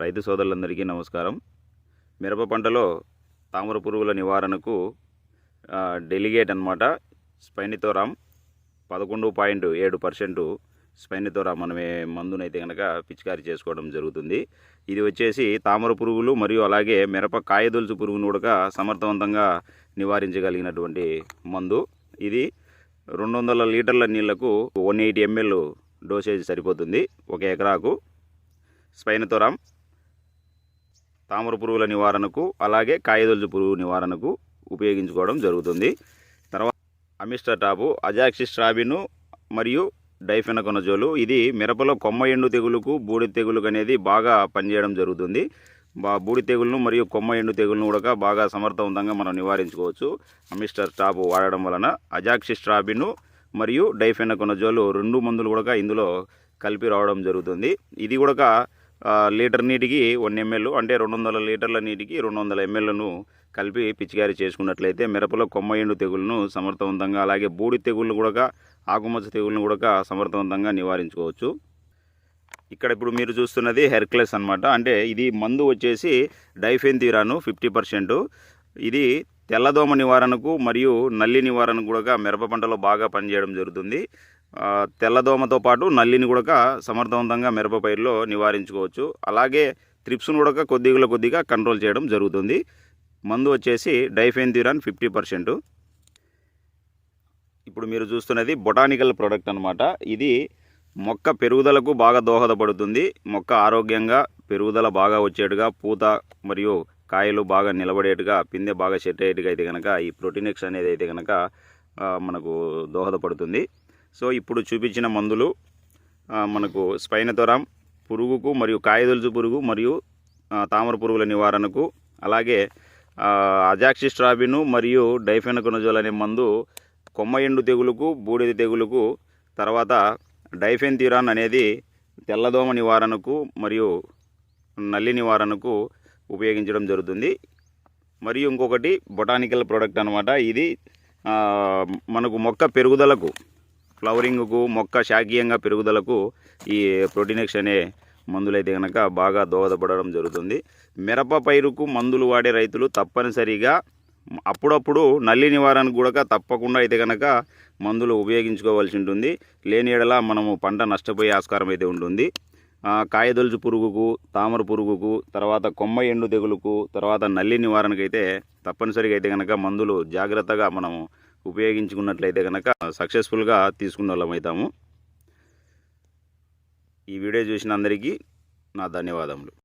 రైతు సోదరులందరికీ నమస్కారం. మిరప పంటలో తామర పురుగుల నివారణకు డెలిగేట్ అనమాట స్పైనితోరామ్. పదకొండు పాయింట్ ఏడు పర్సెంట్ స్పైనితోరామ్ మనమే మందునైతే కనుక పిచికారీ చేసుకోవడం జరుగుతుంది. ఇది వచ్చేసి తామర పురుగులు మరియు అలాగే మిరప కాయదొలుసు పురుగును కూడా సమర్థవంతంగా నివారించగలిగినటువంటి మందు. ఇది రెండు వందల లీటర్ల నీళ్ళకు వన్ ఎయిటీ ఎంఎల్ డోసేజ్ సరిపోతుంది ఒక ఎకరాకు. స్పైనతోరామ్ తామర పురుగుల నివారణకు అలాగే కాయదొలుచు పురుగు నివారణకు ఉపయోగించుకోవడం జరుగుతుంది. తర్వాత అమిస్టర్ టాపు అజాక్సిస్ట్రాబిను మరియు డైఫెనకొనజోలు. ఇది మిరపలో కొమ్మ ఎండు తెగులుకు బూడి తెగులుకు అనేది బాగా పనిచేయడం జరుగుతుంది. బా బూడి తెగులను మరియు కొమ్మ ఎండు తెగులను కూడా బాగా సమర్థవంతంగా మనం నివారించుకోవచ్చు. అమిస్టర్ టాపు వాడడం వలన అజాక్సిస్ట్రాబిను మరియు డైఫెనకొనజోలు రెండు మందులు కూడా ఇందులో కలిపి రావడం జరుగుతుంది. ఇది కూడా లీటర్ నీటికి వన్ ఎంఎల్ అంటే రెండు వందల లీటర్ల నీటికి రెండు వందల ఎంఎల్ను కలిపి పిచికారీ చేసుకున్నట్లయితే మిరపలో కొమ్మ ఎండు తెగులను సమర్థవంతంగా అలాగే బూడి తెగులను కూడా ఆకుమచ్చ తెగులను కూడా సమర్థవంతంగా నివారించుకోవచ్చు. ఇక్కడ ఇప్పుడు మీరు చూస్తున్నది హెర్క్లెస్ అన్నమాట. అంటే ఇది మందు వచ్చేసి డైఫెన్ తీరాను ఫిఫ్టీ పర్సెంట్. ఇది తెల్లదోమ నివారణకు మరియు నల్లి నివారణకు కూడా మిరప పంటలో బాగా పనిచేయడం జరుగుతుంది. తెల్లదోమతో పాటు నల్లిని కూడా సమర్థవంతంగా మిరప పైరులో నివారించుకోవచ్చు. అలాగే త్రిప్స్ను కూడా కొద్దిగా కొద్దిగా కంట్రోల్ చేయడం జరుగుతుంది. మందు వచ్చేసి డైఫెన్థ్యూరాన్ ఫిఫ్టీ పర్సెంట్. ఇప్పుడు మీరు చూస్తున్నది బొటానికల్ ప్రోడక్ట్ అనమాట ఇది మొక్క పెరుగుదలకు బాగా దోహదపడుతుంది. మొక్క ఆరోగ్యంగా పెరుగుదల బాగా వచ్చేట్టుగా పూత మరియు కాయలు బాగా నిలబడేట్టుగా పిందె బాగా సెట్ అయ్యేట్టుగా అయితే కనుక ఈ ప్రోటీనెక్స్ అనేది అయితే కనుక మనకు దోహదపడుతుంది. సో ఇప్పుడు చూపించిన మందులు మనకు స్పైనతోరాం పురుగుకు మరియు కాయదొలుచు పురుగు మరియు తామర పురుగుల నివారణకు అలాగే అజాక్సిస్ట్రాబిను మరియు డైఫెనకొనజోల్ అనే మందు కొమ్మ ఎండు తెగులుకు బూడిద తెగులుకు తర్వాత డైఫెన్థ్యూరాన్ అనేది తెల్లదోమ నివారణకు మరియు నల్లి నివారణకు ఉపయోగించడం జరుగుతుంది. మరియు ఇంకొకటి బొటానికల్ ప్రోడక్ట్ అనమాట ఇది మనకు మొక్క పెరుగుదలకు ఫ్లవరింగ్కు మొక్క శాఖీయంగా పెరుగుదలకు ఈ ప్రోటీనెక్స్ అనే మందులైతే కనుక బాగా దోహదపడడం జరుగుతుంది. మిరప పైరుకు మందులు వాడే రైతులు తప్పనిసరిగా అప్పుడప్పుడు నల్లి నివారణకు కూడా తప్పకుండా అయితే కనుక మందులు ఉపయోగించుకోవాల్సి ఉంటుంది. లేని ఎడల మనము పంట నష్టపోయే ఆస్కారం అయితే ఉంటుంది. కాయదొలుచు పురుగుకు తామర పురుగుకు తర్వాత కొమ్మ ఎండు తెగులుకు తర్వాత నల్లి నివారణకైతే తప్పనిసరిగా అయితే కనుక మందులు జాగ్రత్తగా మనము ఉపయోగించుకున్నట్లయితే కనుక సక్సెస్ఫుల్గా తీసుకున్న వాళ్ళం అవుతాము. ఈ వీడియో చూసిన అందరికీ నా ధన్యవాదములు.